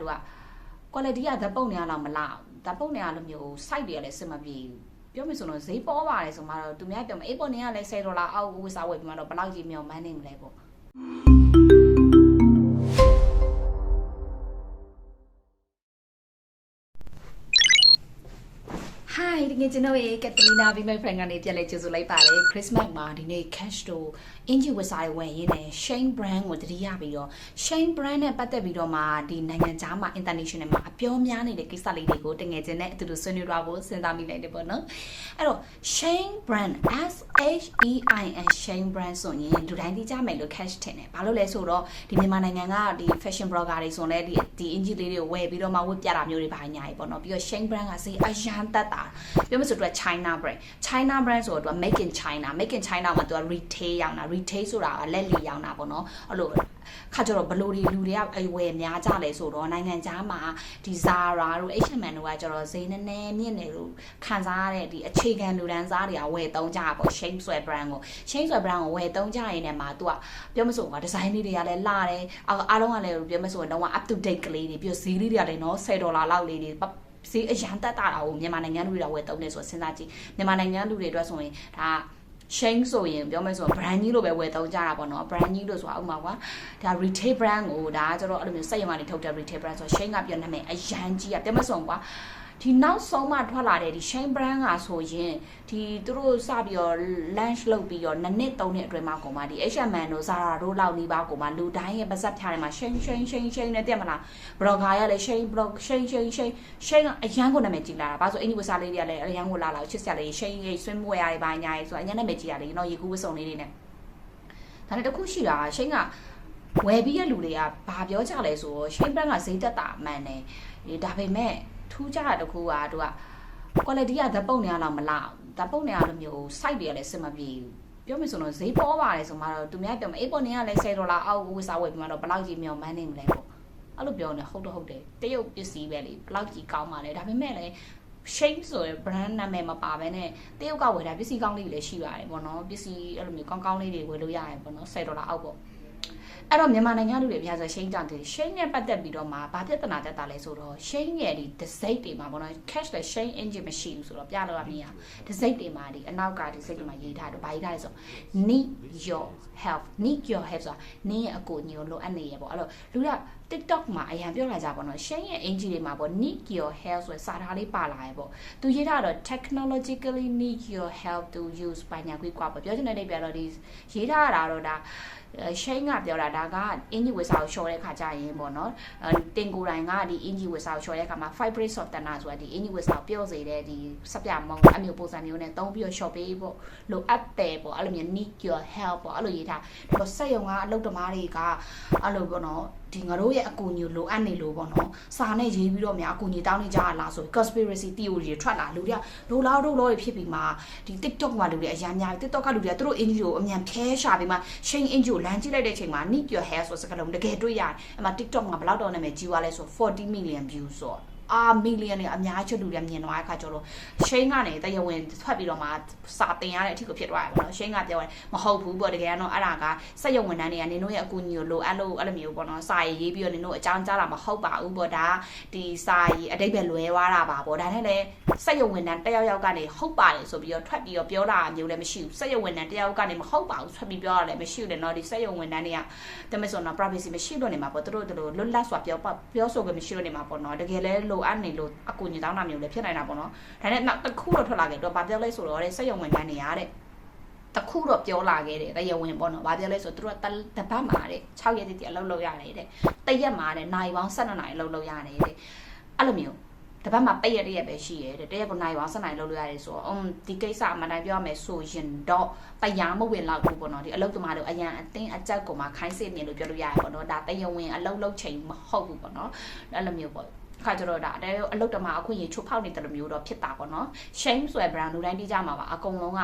သူက quality ကဓာတ်ပုံနေရလောက်မလားဓာတ်ပုံနေရလိုမျိုး site တွေကလည်းစင်မပြေဘူးပြောမယ်ဆိုတော့ဈေးပေါ်ပါတယ်ဆိုမှတော့သူများပြောမယ်အေးပေါ်နေရလဲ10ဒေါ်လာအောက်ဝယ်စားဝယ်ပြီးမှတော့ဘယ်လောက်ကြီးမျောမှန်းနေမလဲပေါ့ Hi ဒီနေ့ကျွန်တော်ရဲ့ကက်တလီနာဘီမိုင်ဖရန်ကနေပြန်လဲကြိုဆိုလိုက်ပါတယ် Christmas မှာဒီနေ့ cash တို့အင်ဂျီဝက်ဆိုင်ဝယ်ရင်းနဲ့ Shane brand ကိုတတိယပြီးတော့ Shane brand နဲ့ပတ်သက်ပြီးတော့မှဒီနိုင်ငံခြားမှာ international မှာအပြောများနေတဲ့ကိစ္စလေးတွေကိုတငယ်ချင်းနဲ့အတူတူဆွေးနွေးကြဖို့စဉ်းစားမိလိုက်တယ်ပေါ့နော်အဲ့တော့ Shane brand S H E I N Shane brand ဆိုရင်လူတိုင်းသိကြမယ်လို့ cash ထင်တယ်ဘာလို့လဲဆိုတော့ဒီမြန်မာနိုင်ငံကဒီ fashion blogger တွေဆိုလည်းဒီဒီအင်ဂျီလေးတွေကိုဝယ်ပြီးတော့မှဝတ်ပြတာမျိုးတွေပါညာကြီးပေါ့နော်ပြီးတော့ Shane brand ကစေးအရန်တက်တာပြောမဆိုတော့ China brand China brand ဆိုတော့ make in China make in China မှာသူက retail ရောင်းတာ retail ဆိုတာကလက်လီရောင်းတာပေါ့နော်အဲ့လိုခါကျတော့ဘလို့ဒီလူတွေကအဝယ်များကြလဲဆိုတော့နိုင်ငံခြားမှာဒီ Zara တို့ H&M တို့ကကျတော့ဈေးနည်းနည်းမြင့်နေလို့ခံစားရတဲ့ဒီအခြေခံလူတန်းစားတွေကဝယ်သုံးကြတာပေါ့ Shane ဆွဲ brand ကို Shane ဆွဲ brand ကိုဝယ်သုံးကြရင်လည်းမှာသူကပြောမဆိုကဒီဇိုင်းလေးတွေကလည်းလာတယ်အားလုံးကလည်းပြောမဆိုတော့ up to date ကလေးတွေပြီးဈေးလေးတွေကလည်းနော်10ဒေါ်လာလောက်လေးတွေ ဈေးအရန်တက်တာကိုမြန်မာနိုင်ငံလူတွေကဝယ်သုံးနေဆိုစဉ်းစားကြည့်မြန်မာနိုင်ငံလူတွေအတွက်ဆိုရင်ဒါ shame ဆိုရင်ပြောမယ်ဆိုတော့ brand ကြီးလို့ပဲဝယ်သုံးကြတာပေါ့နော် brand ကြီးလို့ဆိုတာဥပမာကွာဒါ retail brand ကိုဒါကကျတော့အဲ့လိုမျိုးစက်ရုံကနေထုတ်တဲ့ retail brand ဆိုတော့ shame ကပြောနာမည်အရန်ကြီးอ่ะပြောမယ်ဆိုရင်ကွာ ဒီနောက်ဆုံးမှထွက်လာတဲ့ဒီ shame brand ကဆိုရင်ဒီသူတို့စပြီးတော့ launch လုပ်ပြီးတော့နှစ်နှစ်သုံးနှစ်အတွင်းမှာကုန်မှာဒီ H&M တို့ Zara တို့လောက်နေပါကုန်မှာလူတိုင်းရဲ့ပါဇက်ဖြားထဲမှာ shame shame shame shame နဲ့တက်မလား blogger ရလည်း shame blog shame shame shame shame ကအရန်ကိုနာမည်ကြီးလာတာဘာလို့အင်ဒီဝစားလေးတွေကလည်းအရန်ကိုလာလာချစ်စရာလေး shame ရေးဆွေးမွေးရတယ်ဘာညာရေးဆိုအရန်နာမည်ကြီးရတယ်နော်ရေကူးဝစုံလေးတွေနဲ့ဒါနဲ့တခုရှိတာ shame ကဝယ်ပြီးရလူတွေကဘာပြောကြလဲဆိုတော့ shame brand ကဈေးတက်တာမှန်တယ်ဒါပေမဲ့ ထူးခြားတာတခုကသူက quality ကဓာတ်ပုံနေရလောက်မလားဓာတ်ပုံနေရလိုမျိုး site တွေကလည်းစင်မပြေဘူးပြောမယ်ဆိုတော့ဈေးပေါ်ပါတယ်ဆိုမှတော့သူများပြောမယ်အေးပေါ်နေရလဲ10ဒေါ်လာအောက်ဝယ်စားဝယ်ပြီးမှတော့ဘယ်လောက်ကြီးမျောမှန်းနေမလဲပေါ့အဲ့လိုပြောနေဟုတ်တော့ဟုတ်တယ်တရုတ်ပစ္စည်းပဲလေဘယ်လောက်ကြီးကောင်းပါလဲဒါပေမဲ့လည်း shape ဆိုရယ် brand နာမည်မပါဘဲနဲ့တရုတ်ကဝယ်တာပစ္စည်းကောင်းလေးတွေလည်းရှိပါတယ်ပေါ့နော်ပစ္စည်းအဲ့လိုမျိုးကောင်းကောင်းလေးတွေဝယ်လို့ရတယ်ပေါ့နော်10ဒေါ်လာအောက်ပေါ့ အဲ့တော့မြန်မာနိုင်ငံလူတွေများဆိုရှင်းကြတယ်ရှင်းနဲ့ပတ်သက်ပြီးတော့မှဘာပြဿနာတက်တာလဲဆိုတော့ရှင်းရဲ့ဒီဒစိတ်တွေမှာဘောနော် cash လဲရှင်း engine မရှိဘူးဆိုတော့ပြလို့ရမရဒစိတ်တွေမှာဒီအနောက်ကဒစိတ်တွေမှာရေးထားတယ်ဘာရေးထားလဲဆို need your help need your help ဆိုတာနင်းရဲ့အကူအညီကိုလိုအပ်နေရပေါ့အဲ့တော့လူက TikTok မှာအရန်ပြောလာကြပါတော့ရှင်းရဲ့ engine တွေမှာပေါ့ need your help ဆိုစာသားလေးပါလာရပေါ့သူရေးထားတော့ technologically need your help to use ဘာညာခွေးကွာပေါ့ပြောချင်တဲ့နေပြတော့ဒီရေးထားတာတော့ဒါ ရှိန်ကပြောတာဒါကအင်ဂျီဝစ်စာကိုလျှော်တဲ့ခါကျရင်ပေါ့နော်တင်ကိုယ်တိုင်ကဒီအင်ဂျီဝစ်စာကိုလျှော်တဲ့ခါမှာ fibrate softener ဆိုတာဒီအင်ဂျီဝစ်စာကိုပျော့စေတဲ့ဒီစပြမုံအမျိုးပုံစံမျိုးနဲ့သုံးပြီးတော့လျှော်ပေးဖို့လိုအပ်တယ်ပေါ့အဲ့လိုမျိုး need your help ပေါ့အဲ့လိုရေးထားဒါပေမဲ့စက်ရုံကအလုပ်သမားတွေကအဲ့လိုပေါ့နော်ဒီငါတို့ရဲ့အကူအညီလိုအပ်နေလို့ပေါ့နော်စာနဲ့ရေးပြီးတော့များအကူအညီတောင်းနေကြရလားဆို conspiracy theory တွေထွက်လာလူတွေကလိုလားတို့လောတွေဖြစ်ပြီးမှဒီ TikTok မှာလူတွေအများများ TikTok ကလူတွေကသူတို့ NGO ကိုအမြန်ဖဲရှာပြီးမှ Shane NGO လမ်းကြည့်လိုက်တဲ့အချိန်မှာ need your hair ဆိုစကားလုံးတကယ်တွေ့ရတယ်အဲ့မှာ TikTok မှာဘယ်လောက်တော့နာမည်ကြီးသွားလဲဆို40 million views ဆိုတော့ အာမီလီယံတွေအများကြီးလူတွေမြင်သွားတဲ့အခါကျတော့ရှိန်ကနေတရဝင်ထွက်ပြီးတော့မှစာတင်ရတဲ့အထိကိုဖြစ်သွားတယ်ပေါ့နော်ရှိန်ကပြောတယ်မဟုတ်ဘူးပေါ့တကယ်ကတော့အဲ့ဒါကစက်ရုံဝန်ထမ်းတွေကနင်တို့ရဲ့အကူအညီကိုလိုအပ်လို့အဲ့လိုမျိုးပေါ့နော်စာရေးပြီးတော့နင်တို့အကြောင်းကြားတာမဟုတ်ပါဘူးပေါ့ဒါဒီစာရေးအတိတ်ပဲလွဲသွားတာပါပေါ့ဒါနဲ့လည်းစက်ရုံဝန်ထမ်းတယောက်ယောက်ကနေဟုတ်ပါတယ်ဆိုပြီးတော့ထွက်ပြီးတော့ပြောတာမျိုးလည်းမရှိဘူးစက်ရုံဝန်ထမ်းတယောက်ကနေမဟုတ်ပါဘူးထွက်ပြီးပြောတာလည်းမရှိဘူးလေနော်ဒီစက်ရုံဝန်ထမ်းတွေကတမဆိုတော့ privacy မရှိလို့နေမှာပေါ့သူတို့တို့လွတ်လပ်စွာပြောပြောဆိုခွင့်မရှိလို့နေမှာပေါ့နော်တကယ်လည်းလိုအပ်နေလို့အကူညီတောင်းတာမျိုးလည်းဖြစ်နိုင်တာပေါ့နော်ဒါနဲ့နောက်တစ်ခုတော့ထွက်လာခဲ့တော့ဗာပြောလဲဆိုတော့တဲ့စက်ရုံဝန်ထမ်းတွေရတဲ့တခုတော့ပြောလာခဲ့တယ်တရဝင်ပေါ့နော်။ဘာပြောလဲဆိုတော့သူတို့ကတပတ်မှာတဲ့6ရက်တည်းတည်းအလုပ်လုပ်ရတယ်တဲ့။တရက်မှာတဲ့နိုင်ပေါင်း12နိုင်အလုပ်လုပ်ရတယ်တဲ့။အဲ့လိုမျိုးတပတ်မှာပိတ်ရတဲ့ရက်ပဲရှိရဲတဲ့တရက်ကိုနိုင်ပေါင်း12နိုင်လုပ်လို့ရတယ်ဆိုတော့အုံဒီကိစ္စအမှန်တိုင်းပြောရမယ်ဆိုရင်တော့တရားမဝင်တော့ဘူးပေါ့နော်ဒီအလုပ်သမားတို့အရန်အတင်းအကြက်ကိုမှခိုင်းစစ်နေလို့ပြောလို့ရတယ်ပေါ့နော်ဒါတရဝင်အလုပ်လုပ်ချိန်မဟုတ်ဘူးပေါ့နော်အဲ့လိုမျိုးပေါ့ ခါကျတော့ဒါအဲအလုတ်တမအခွင့်အရေးချိုးဖောက်နေတယ်လို့မျိုးတော့ဖြစ်တာပေါ့နော် shame ဆိုတဲ့ brand လူတိုင်းသိကြမှာပါအကုန်လုံးက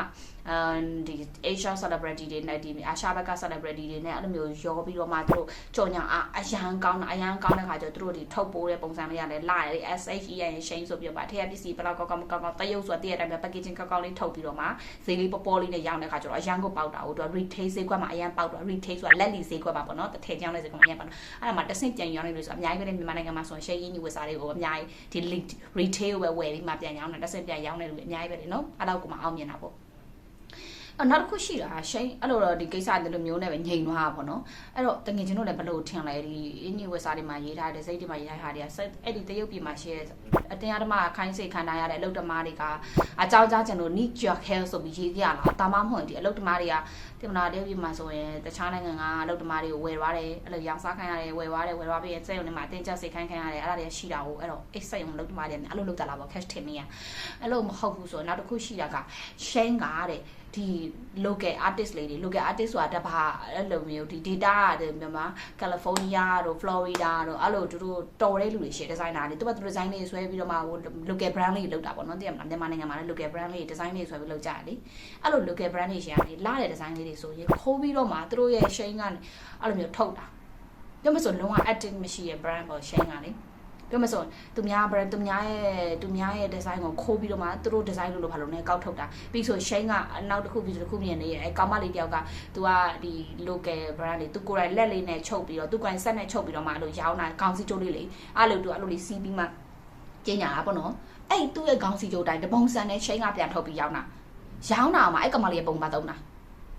အမ်ဒီ Asia celebrity တွေနဲ့ဒီအာရှဘက်က celebrity တွေနဲ့အဲ့လိုမျိုးရောပြီးတော့မှသူတို့ကြော်ညာအရန်ကောင်းတာအရန်ကောင်းတဲ့ခါကျတော့သူတို့ဒီထုတ်ပိုးတဲ့ပုံစံလေးရတယ်လာတယ် SHE ရရင် shame ဆိုပြီးတော့ဗာထည့်ပစ္စည်းဘယ်လောက်ကောက်ကောက်ကောက်ကောက်တရုပ်ဆိုတာတည့်ရတဲ့အတိုင်း packaging ကောက်ကောက်လေးထုတ်ပြီးတော့မှဈေးလေးပေါ်ပေါ်လေးနဲ့ရောင်းတဲ့ခါကျတော့အရန်ကိုပေါက်တာဟိုသူက retail ဈေးကွက်မှာအရန်ပေါက်တော့ retail ဆိုတာလက်လီဈေးကွက်ပါပေါ့နော်တစ်ထည်ကြောင်းတဲ့ဈေးကွက်မှာအရန်ပေါက်အဲ့ဒါမှတစ်ဆင့်ပြန်ရောင်းနေလို့ဆိုအများကြီးပဲမြန်မာနိုင်ငံမှာဆိုရင် share ရင်းကြီးဝယ်စားတွေကိုအများကြီးဒီ retail ပဲဝယ်ပြီးမှပြန်ရောင်းတယ်တစ်ဆင့်ပြန်ရောင်းနေလို့အများကြီးပဲလေနော်အဲ့တော့ကိုမှအောင်မြင်တာပေါ့အနောက်တစ်ခုရှိတာရှိန်အဲ့လိုတော့ဒီကိစ္စတလူမျိုးနဲ့ပဲငြိမ်သွားတာပေါ့နော်အဲ့တော့တငယ်ချင်းတို့လည်းဘလို့ထင်လဲဒီအင်းကြီးဝက်စားတွေမှာရေးထားတဲ့စိတ်တွေမှာရေးထားတာတွေကအဲ့ဒီတရုတ်ပြည်မှာရှိတဲ့ အတင်းအဓမ္မခိုင်းစိတ်ခံထားရတဲ့အလုပ်သမားတွေကအကြောင်းကြားချင်လို့ need your help ဆိုပြီးရေးကြလားတာမမဟုတ်ဒီအလုပ်သမားတွေကတင်မနာတရုတ်ပြည်မှာဆိုရင်တခြားနိုင်ငံကအလုပ်သမားတွေကိုဝယ်သွားတယ်အဲ့လိုရောင်းစားခိုင်းရတယ်ဝယ်သွားတယ်ဝယ်သွားပြီးရင်စက်ရုံတွေမှာအတင်းကျပ်စိတ်ခိုင်းခိုင်းရတယ်အဲ့ဒါတွေကရှိတာကိုအဲ့တော့အဲ့စက်ရုံအလုပ်သမားတွေအဲ့လိုလုပ်တာလားပေါ့ cash ထင်နေရအဲ့လိုမဟုတ်ဘူးဆိုတော့နောက်တစ်ခုရှိတာက shame ကတဲ့ဒီ local artist လေးတွေ local artist ဆိုတာတပါအဲ့လိုမျိုးဒီ data တဲ့မြန်မာ California တို့ Florida တို့အဲ့လိုသူတို့တော်တဲ့လူတွေရှယ် designer တွေသူကသူ design လေးဆွဲပြီးတော့မှ local brand လေးလောက်တာပေါ့နော်သိရမလားမြန်မာနိုင်ငံမှာလည်း local brand လေး design လေးဆွဲပြီးလောက်ကြတယ်လေအဲ့လို local brand တွေရှယ်ကနေလာတဲ့ design လေးတွေဆိုရင်ခိုးပြီးတော့မှသူတို့ရဲ့ shame ကနေအဲ့လိုမျိုးထုတ်တာပြောမဆိုလုံးဝ active မရှိရဲ့ brand ပေါ့ shame ကလေပြောမဆိုသူများ brand သူများရဲ့သူများရဲ့ design ကိုခိုးပြီးတော့မှသူတို့ design လို့လို့ဘာလို့လဲကောက်ထုတ်တာပြီးဆို shame ကနောက်တစ်ခုပြီးတစ်ခုမြင်နေရဲ့အဲကောင်မလေးတယောက်ကသူကဒီ local brand လေးသူကိုယ်တိုင်လက်လေးနဲ့ချုပ်ပြီးတော့သူကိုယ်တိုင်ဆက်နဲ့ချုပ်ပြီးတော့မှအဲ့လိုရောင်းတာကောင်းစီကျိုးလေးလေအဲ့လိုသူအဲ့လိုလေးစီးပြီးမှ ကျင်းညာတာပေါ့နော်အဲ့သူ့ရဲ့ကောင်းစီကျိုးတိုင်းတပုံစံနဲ့ shame ကပြန်ထုတ်ပြီးရောင်းတာရောင်းတာမှာအဲ့ကောင်မလေးရဲ့ပုံမှန်သုံးတာ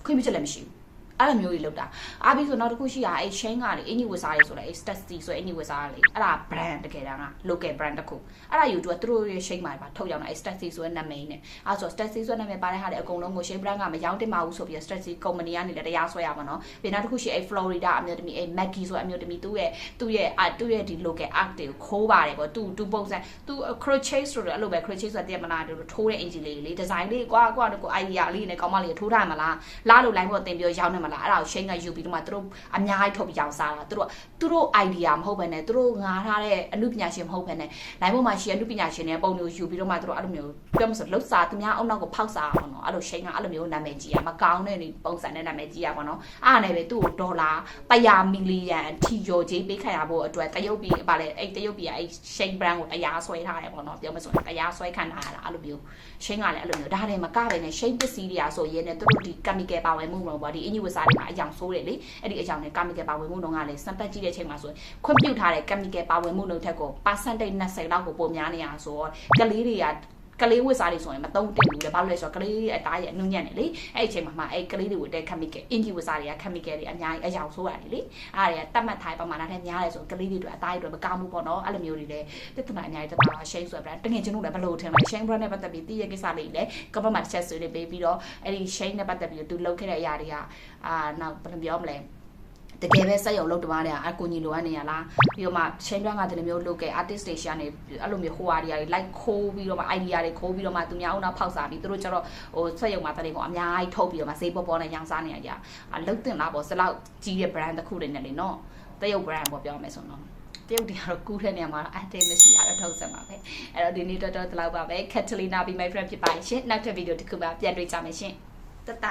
ခွင့်ပြုချက်လည်းမရှိဘူး အဲ့လိုမျိုးကြီးလောက်တာအားပြီးဆိုနောက်တစ်ခုရှိတာအဲ့ chain ကလေအင်ဂျီဝစ်စားလေးဆိုလဲအဲ့ stacy ဆိုအင်ဂျီဝစ်စားလေးအဲ့ဒါ brand တကယ်တမ်းက local brand တစ်ခုအဲ့ဒါယူတူကသူတို့ရဲ့ chain မှာပါထုတ်ရောက်တာအဲ့ stacy ဆိုတဲ့နာမည်နဲ့အဲ့ဆို stacy ဆိုတဲ့နာမည်ပါတဲ့ဟာတွေအကုန်လုံးကို chain brand ကမရောင်းတင်ပါဘူးဆိုပြီး stacy company ကနေလည်းတရားစွဲရပါတော့ပြီးနောက်တစ်ခုရှိအဲ့ Florida အမျိုးသမီးအဲ့ Maggie ဆိုတဲ့အမျိုးသမီးသူ့ရဲ့သူ့ရဲ့သူ့ရဲ့ဒီ local art တွေကိုခိုးပါတယ်ပေါ့သူသူပုံစံသူ crochet ဆိုတော့အဲ့လိုပဲ crochet ဆိုတာတည့်မလားတို့ထိုးတဲ့အင်ဂျီလေးလေ design လေးကွာကွာကို idea လေးနဲ့ကောင်းမလေးထိုးထားမှာလားလားလို့ line ပေါ်တင်ပြီးရောင်းနေမှာလားအဲ့ဒါကို chain ကယူပြီးတော့မှသူတို့အများကြီးထုတ်ပြီးရောင်းစားတာသူတို့သူတို့ idea မဟုတ်ဘဲနဲ့သူတို့ငားထားတဲ့အမှုပညာရှင်မဟုတ်ဘဲနဲ့ line ပေါ်မှာရှိတဲ့အမှုပညာရှင်တွေပုံမျိုးယူပြီးတော့မှသူတို့အဲ့လိုမျိုးပြောမစလှုပ်စားသူများအုံနောက်ကိုဖောက်စားပါတော့အဲ့လို chain ကအဲ့လိုမျိုးနာမည်ကြီးရမကောင်းတဲ့ပုံစံနဲ့နာမည်ကြီးရပါတော့အားနဲ့ပဲသူ့ကိုဒေါ်လာပယာမီလီယံအထိရော်ကြီးပေးခံရဖို့အတွက်တရုတ်ပြည်ပါလေအဲ့တရုတ်ပြည်ကအဲ့ chain brand ကိုတရားဆွဲထားတယ်ပေါ့နော်ပြောမစတရားဆွဲခံထားရတာအဲ့လိုမျိုး chain ကလည်းအဲ့လိုမျိုးဒါတွေမကပဲနဲ့ chain ပစ္စည်းတွေကဆိုရင်လည်းသူတို့ဒီ chemical ပါဝင်မှုတော့ဗောဒီအင်ဂျီဝစားတွေမှာအယောင်ဆိုးတယ်လေအဲ့ဒီအကြောင်းနဲ့ chemical ပါဝင်မှုတော့ကလည်းစံပတ်ကြည့်တဲ့အချိန်မှာဆိုရင်ခွင့်ပြုထားတဲ့ chemical ပါဝင်မှုနှုန်းထက်ကို percentage 20လောက်ကိုပိုများနေရဆိုတော့ကလေးတွေက ကလေးဝစ်စားတွေဆိုရင်မသုံးတင်ဘူးလေဘာလို့လဲဆိုတော့ကလေးအသားရဲ့အနုညံ့နေလေအဲ့အချိန်မှာမှအဲ့ကလေးတွေဝတ်တဲ့ chemical အင်ဂျီဝစ်စားတွေက chemical တွေအများကြီးအယောင်ဆိုးရတယ်လေအားတွေကတတ်မှတ်ထားပမာဏနဲ့များတယ်ဆိုကလေးတွေအတွက်အသားတွေအတွက်မကောင်းဘူးပေါ့နော်အဲ့လိုမျိုးတွေလည်းပြဿနာအများကြီးတက်တာ shame ဆိုတဲ့ brand တကယ်ကျွန်တော်လည်းဘယ်လိုထင်လဲ shame brand နဲ့ပတ်သက်ပြီးတည့်ရကိစ္စလေးလည်း cover မှာတစ်ချက်ဆွေးနွေးပေးပြီးတော့အဲ့ဒီ shame နဲ့ပတ်သက်ပြီးသူလုပ်ခဲ့တဲ့အရာတွေကအာနောက်ဘယ်လိုပြောမလဲ တကယ်ပဲစက်ရုံလုပ်တမားတွေကအကူညီလိုအပ်နေရလားပြီးတော့မှချင်းတွန်းကဒီလိုမျိုးလုပ်ခဲ့ artist တွေရှာနေအဲ့လိုမျိုးဟိုဟာတွေ like ခိုးပြီးတော့မှ idea တွေခိုးပြီးတော့မှသူများအောင်နောက်ဖောက်စားပြီးသူတို့ကျတော့ဟိုစက်ရုံမှာတရင်ကအများကြီးထုတ်ပြီးတော့မှဈေးပေါ်ပေါ်နဲ့ရောင်းစားနေရကြအလုတ်တင်လာပေါ့စလောက်ကြီးတဲ့ brand တစ်ခုတွေနဲ့လေနော်တရုတ် brand ပေါ့ပြောမယ်ဆိုတော့တရုတ်တွေကတော့ကူးတဲ့နေရာမှာတော့ active မရှိရတော့ထုတ်ဆက်ပါပဲအဲ့တော့ဒီနေ့တော်တော်ဒီလောက်ပါပဲ Catalina be my friend ဖြစ်ပါရှင်နောက်ထပ်ဗီဒီယိုတစ်ခုမှပြန်တွေ့ကြမယ်ရှင်တတ